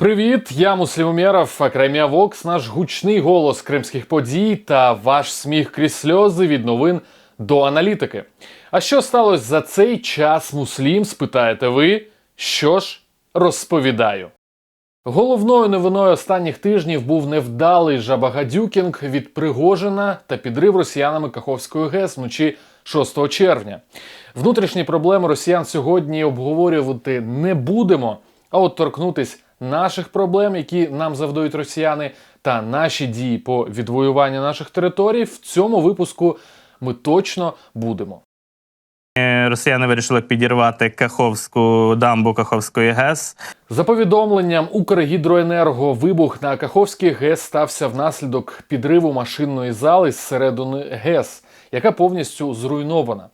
Привіт, я Муслім Умєров, Акремія Вокс, наш гучний голос кримських подій та ваш сміх крізь сльози від новин до аналітики. А що сталося за цей час, муслім? Спитаєте ви? Що ж, розповідаю. Головною новиною останніх тижнів був невдалий жабагадюкінг від Пригожина та підрив росіянами Каховської ГЕС вночі 6 червня. Внутрішні проблеми росіян сьогодні обговорювати не будемо, а от торкнутись наших проблем, які нам завдають росіяни, та наші дії по відвоюванню наших територій в цьому випуску ми точно будемо. Е, Росіяни вирішили підірвати Каховську дамбу Каховської ГЕС. За повідомленням Укргідроенерго, вибух на Каховській ГЕС стався внаслідок підриву машинної зали зсередини ГЕС, яка повністю зруйнована.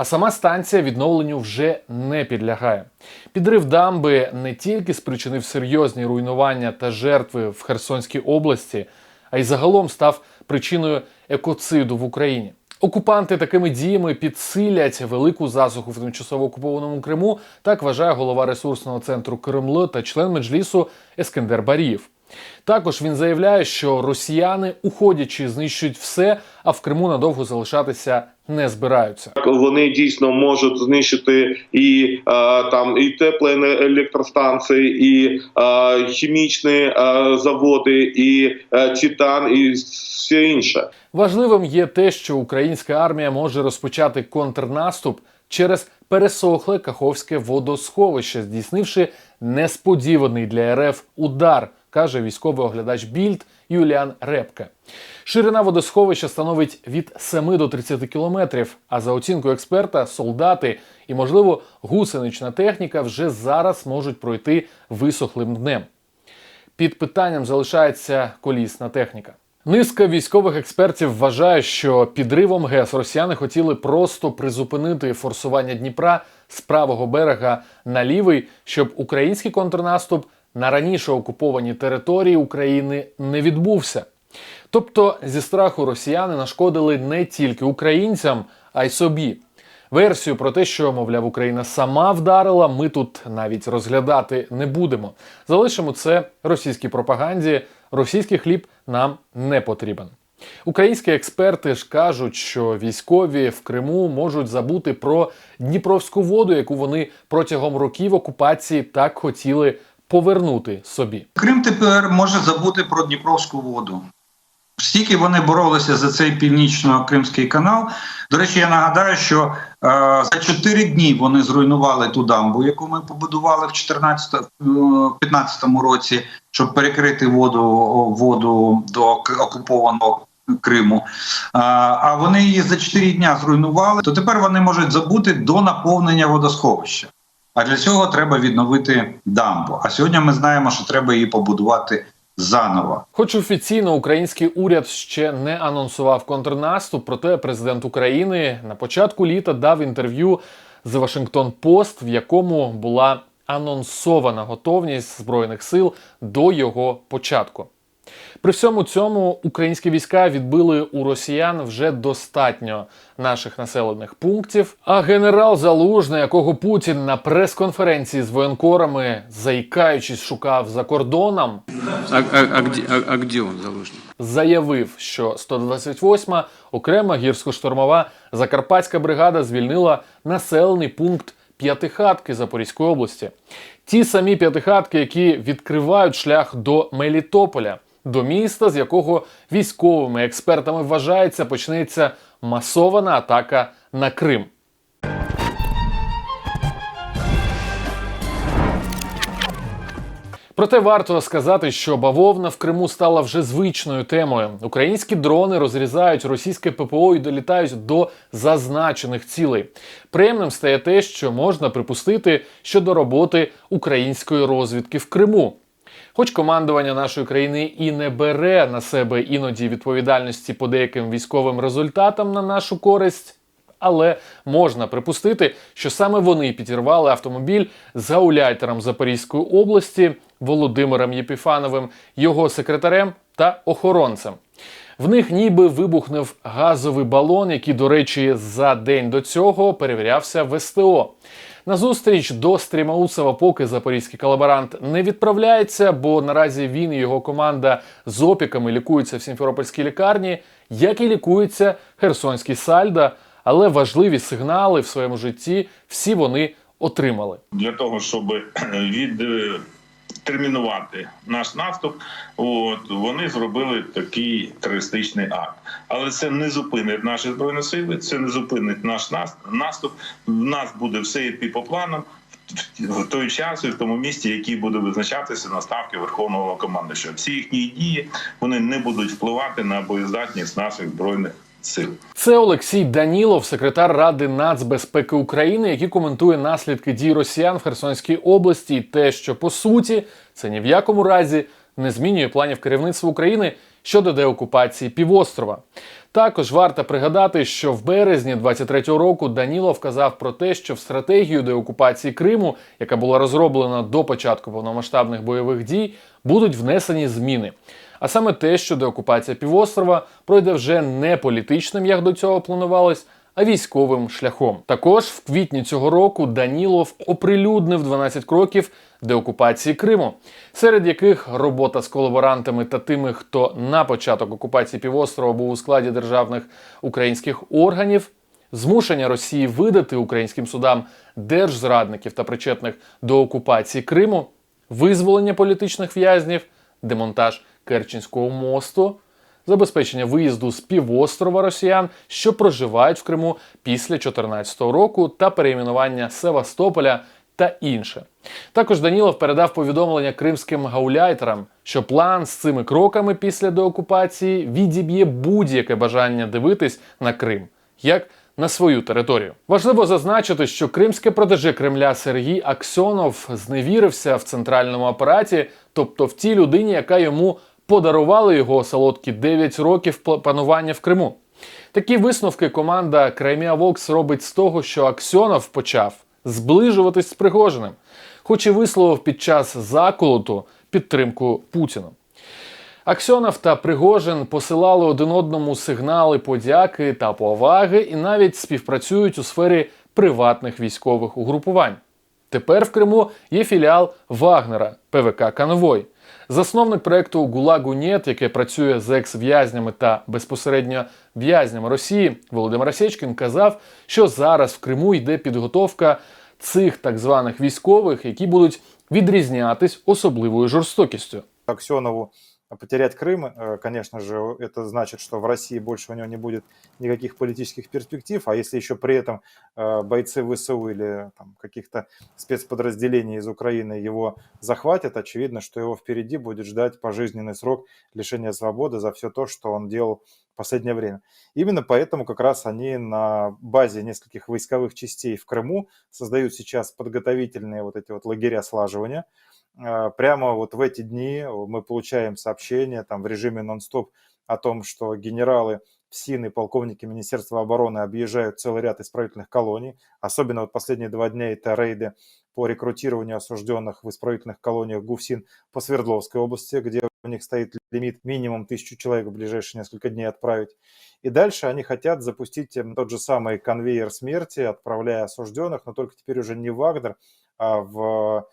А сама станція відновленню вже не підлягає. Підрив дамби не тільки спричинив серйозні руйнування та жертви в Херсонській області, а й загалом став причиною екоциду в Україні. Окупанти такими діями підсилять велику засуху в тимчасово окупованому Криму, так вважає голова ресурсного центру Кремло та член меджлісу Ескендер Барієв. Також він заявляє, що росіяни, уходячи, знищують все, а в Криму надовго залишатися не збираються. вони дійсно можуть знищити і е, там і теплі електростанції, і е, хімічні е, заводи, і е, титан, і все інше. Важливим є те, що українська армія може розпочати контрнаступ через пересохле Каховське водосховище, здійснивши несподіваний для РФ удар, каже військовий оглядач Більд Юліан Репке. Ширина водосховища становить від 7 до 30 кілометрів. А за оцінкою експерта, солдати і, можливо, гусенична техніка вже зараз можуть пройти висохлим днем. Під питанням залишається колісна техніка. Низка військових експертів вважає, що підривом ГЕС росіяни хотіли просто призупинити форсування Дніпра з правого берега на лівий, щоб український контрнаступ на раніше окуповані території України не відбувся. Тобто, зі страху росіяни нашкодили не тільки українцям, а й собі. Версію про те, що, мовляв, Україна сама вдарила, ми тут навіть розглядати не будемо. Залишимо це російській пропаганді. Російський хліб нам не потрібен. Українські експерти ж кажуть, що військові в Криму можуть забути про Дніпровську воду, яку вони протягом років окупації так хотіли повернути собі. Крим тепер може забути про Дніпровську воду. Стільки вони боролися за цей північно-кримський канал. До речі, я нагадаю, що е, за 4 дні вони зруйнували ту дамбу, яку ми побудували в 2015 році, щоб перекрити воду воду до окупованого Криму. А, а вони її за 4 дня зруйнували. То тепер вони можуть забути до наповнення водосховища. А для цього треба відновити дамбу. А сьогодні ми знаємо, що треба її побудувати заново. Хоч офіційно український уряд ще не анонсував контрнаступ, проте президент України на початку літа дав інтерв'ю з Вашингтон Пост, в якому була анонсована готовність збройних сил до його початку. При всьому цьому українські війська відбили у росіян вже достатньо наших населених пунктів. А генерал Залужний, якого Путін на прес-конференції з воєнкорами, заїкаючись, шукав за кордоном, А, а, а, а, а где он заложник? заявив, що 128-ма окрема гірсько-штурмова Закарпатська бригада звільнила населений пункт П'ятихатки Запорізької області. Ті самі п'ятихатки, які відкривають шлях до Мелітополя, до міста, з якого військовими експертами вважається, почнеться масована атака на Крим. Проте варто сказати, що бавовна в Криму стала вже звичною темою. Українські дрони розрізають російське ППО і долітають до зазначених цілей. Приємним стає те, що можна припустити щодо роботи української розвідки в Криму. Хоч командування нашої країни і не бере на себе іноді відповідальності по деяким військовим результатам на нашу користь, але можна припустити, що саме вони підірвали автомобіль з гауляйтером Запорізької області Володимиром Єпіфановим, його секретарем та охоронцем. В них ніби вибухнув газовий балон, який, до речі, за день до цього перевірявся в СТО. На зустріч до Стрімаусова поки запорізький колаборант не відправляється, бо наразі він і його команда з опіками лікуються в Сімферопольській лікарні, як і лікується Херсонський Сальда. Але важливі сигнали в своєму житті всі вони отримали. для того, щоб відтермінувати наш наступ, от вони зробили такий терористичний акт. Але це не зупинить наші збройні сили, це не зупинить наш наступ. В нас буде все йти по планам. в- В той час і в тому місці, який буде визначатися на ставки Верховного командуючого. Всі їхні дії вони не будуть впливати на боєздатність наших збройних сил. Це Олексій Данілов, секретар Ради нацбезпеки України, який коментує наслідки дій росіян в Херсонській області і те, що по суті це ні в якому разі не змінює планів керівництва України щодо деокупації півострова. Також варто пригадати, що в березні 23-го року Данілов вказав про те, що в стратегію деокупації Криму, яка була розроблена до початку повномасштабних бойових дій, будуть внесені зміни. А саме те, що деокупація півострова пройде вже не політичним, як до цього планувалось, а військовим шляхом. Також в квітні цього року Данілов оприлюднив 12 кроків деокупації Криму, серед яких робота з колаборантами та тими, хто на початок окупації півострова був у складі державних українських органів, змушення Росії видати українським судам держзрадників та причетних до окупації Криму, визволення політичних в'язнів, демонтаж Керченського мосту, забезпечення виїзду з півострова росіян, що проживають в Криму після 2014 року, та перейменування Севастополя та інше. Також Данілов передав повідомлення кримським гауляйтерам, що план з цими кроками після деокупації відіб'є будь-яке бажання дивитись на Крим. як на свою територію. Важливо зазначити, що кримське протеже Кремля Сергій Аксьонов зневірився в центральному апараті, тобто в тій людині, яка йому подарувала його солодкі 9 років панування в Криму. Такі висновки команда Кремія Вокс робить з того, що Аксьонов почав зближуватись з Пригожиним, хоч і висловив під час заколоту підтримку Путіна. Аксьонов та Пригожин посилали один одному сигнали подяки та поваги і навіть співпрацюють у сфері приватних військових угрупувань. Тепер в Криму є філіал Вагнера ПВК Конвой. Засновник проекту Гулагу Нєт, яке працює з екс-в'язнями та безпосередньо в'язнями Росії, Володимир Сєчкін казав, що зараз в Криму йде підготовка цих так званих військових, які будуть відрізнятись особливою жорстокістю. Аксенову потерять Крым, э, конечно же, это значит, что в России больше у него не будет никаких политических перспектив, а если еще при этом э, бойцы ВСУ или каких-то спецподразделений из Украины его захватят, очевидно, что его впереди будет ждать пожизненный срок лишения свободы за все то, что он делал в последнее время. Именно поэтому как раз они на базе нескольких войсковых частей в Крыму создают сейчас подготовительные вот эти вот лагеря слаживания, прямо вот в эти дни мы получаем сообщения там в режиме нон-стоп о том, что генералы ФСИН и полковники Министерства обороны объезжают целый ряд исправительных колоний. Особенно вот последние два дня это рейды по рекрутированию осужденных в исправительных колониях ГУФСИН по Свердловской области, где у них стоит лимит минимум тысячу человек в ближайшие несколько дней отправить. И дальше они хотят запустить э, тот же самый конвейер смерти, отправляя осужденных, но только теперь уже не в Вагнер, а в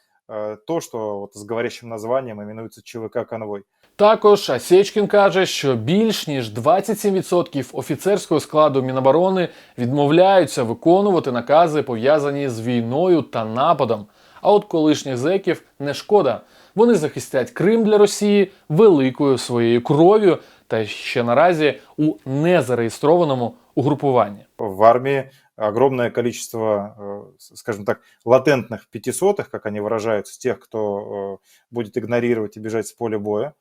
то, что вот с говорящим названием именуется ЧВК «Конвой». Також Асєчкін каже, що більш ніж 27% офіцерського складу Міноборони відмовляються виконувати накази, пов'язані з війною та нападом. А от колишніх зеків не шкода. Вони захистять Крим для Росії великою своєю кров'ю та ще наразі у незареєстрованому угрупуванні. в армии огромное количество, э, скажем так, латентных пятисотых, как они выражаются, тех, кто э, будет игнорировать и бежать с поля боя.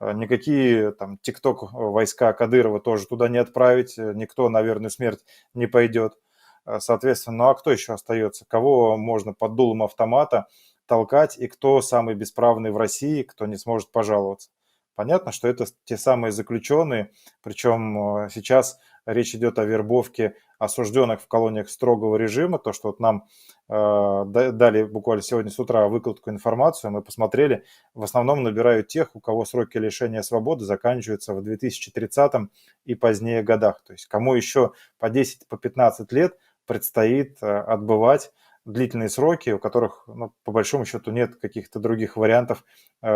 Э, Никакие там тикток войска Кадырова тоже туда не отправить, никто на верную смерть не пойдет. Соответственно, ну а кто еще остается? Кого можно под дулом автомата толкать и кто самый бесправный в России, кто не сможет пожаловаться? Понятно, что это те самые заключенные, причем сейчас речь идет о вербовке осужденных в колониях строгого режима. То, что вот нам э, да- дали буквально сегодня с утра выкладку информацию, мы посмотрели, в основном набирают тех, у кого сроки лишения свободы заканчиваются в 2030 и позднее годах. То есть кому еще по 10, по 15 лет предстоит э, отбывать длительные сроки, у которых, ну, по большому счету, нет каких-то других вариантов э,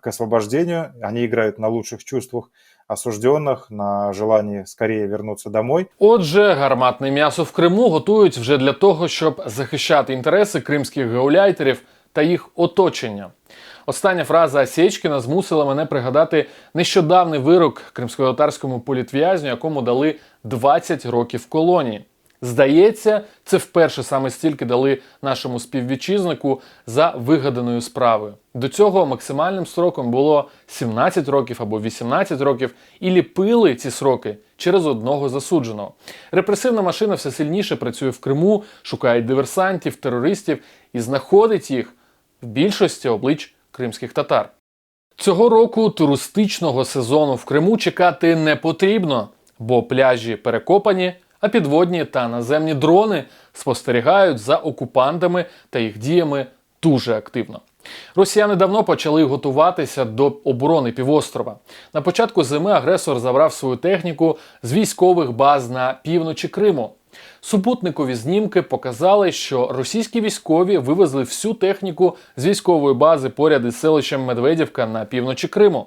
к освобождению. Они играют на лучших чувствах осужденных, на желании скорее вернуться домой. Отже, гарматне м'ясо в Криму готують вже для того, щоб захищати інтереси кримських гауляйтерів та їх оточення. Остання фраза Сєчкіна змусила мене пригадати нещодавний вирок кримсько-татарському політв'язню, якому дали 20 років колонії. Здається, це вперше саме стільки дали нашому співвітчизнику за вигаданою справою. До цього максимальним строком було 17 років або 18 років, і ліпили ці сроки через одного засудженого. Репресивна машина все сильніше працює в Криму, шукає диверсантів, терористів і знаходить їх в більшості облич кримських татар. Цього року туристичного сезону в Криму чекати не потрібно, бо пляжі перекопані, а підводні та наземні дрони спостерігають за окупантами та їх діями дуже активно. Росіяни давно почали готуватися до оборони півострова. На початку зими агресор забрав свою техніку з військових баз на півночі Криму. Супутникові знімки показали, що російські військові вивезли всю техніку з військової бази поряд із селищем Медведівка на півночі Криму.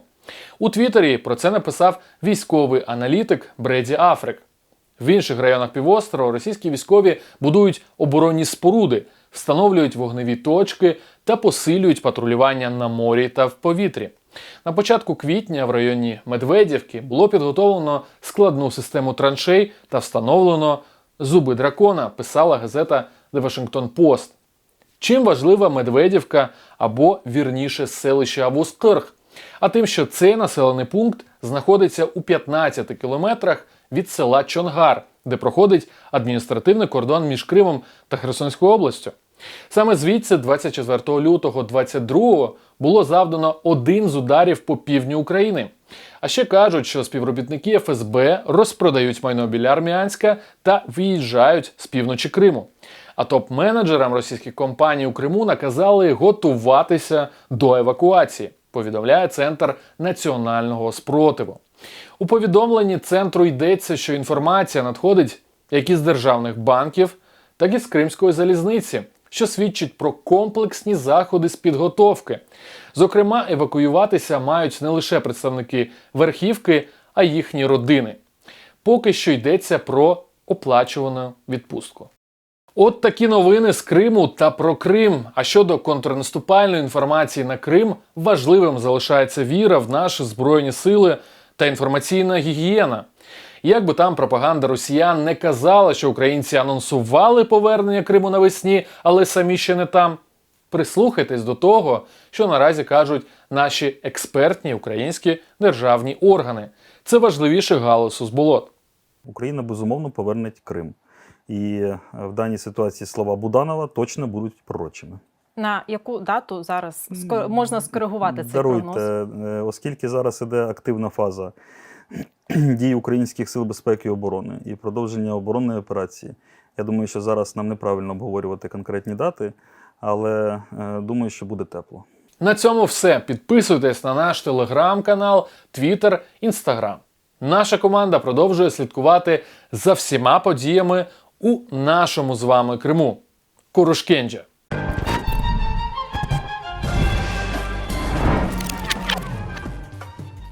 У Твіттері про це написав військовий аналітик Бреді Африк. В інших районах півострова російські військові будують оборонні споруди, встановлюють вогневі точки та посилюють патрулювання на морі та в повітрі. На початку квітня в районі Медведівки було підготовлено складну систему траншей та встановлено зуби дракона, писала газета The Washington Post. Чим важлива Медведівка або вірніше селище Авускирх? А тим, що цей населений пункт знаходиться у 15 кілометрах від села Чонгар, де проходить адміністративний кордон між Кримом та Херсонською областю. Саме звідси, 24 лютого 22-го, було завдано один з ударів по півдню України. А ще кажуть, що співробітники ФСБ розпродають майно біля Армянська та виїжджають з півночі Криму. А топ-менеджерам російських компаній у Криму наказали готуватися до евакуації. Повідомляє центр національного спротиву. У повідомленні центру йдеться, що інформація надходить як із державних банків, так і з Кримської залізниці, що свідчить про комплексні заходи з підготовки. Зокрема, евакуюватися мають не лише представники верхівки, а їхні родини. Поки що йдеться про оплачувану відпустку. От такі новини з Криму та про Крим. А щодо контрнаступальної інформації на Крим, важливим залишається віра в наші збройні сили та інформаційна гігієна. Як би там пропаганда росіян не казала, що українці анонсували повернення Криму навесні, але самі ще не там. Прислухайтесь до того, що наразі кажуть наші експертні українські державні органи. Це важливіше галасу з болот. Україна безумовно поверне Крим. І е, в даній ситуації слова Буданова точно будуть пророчими. На яку дату зараз можна скоригувати цей Даруйте, прогноз? е, оскільки зараз іде активна фаза дій українських сил безпеки і оборони і продовження оборонної операції. Я думаю, що зараз нам неправильно обговорювати конкретні дати, але е, думаю, що буде тепло. На цьому все. Підписуйтесь на наш телеграм-канал, твіттер, інстаграм. Наша команда продовжує слідкувати за всіма подіями у нашому з вами Криму. Курушкенджа.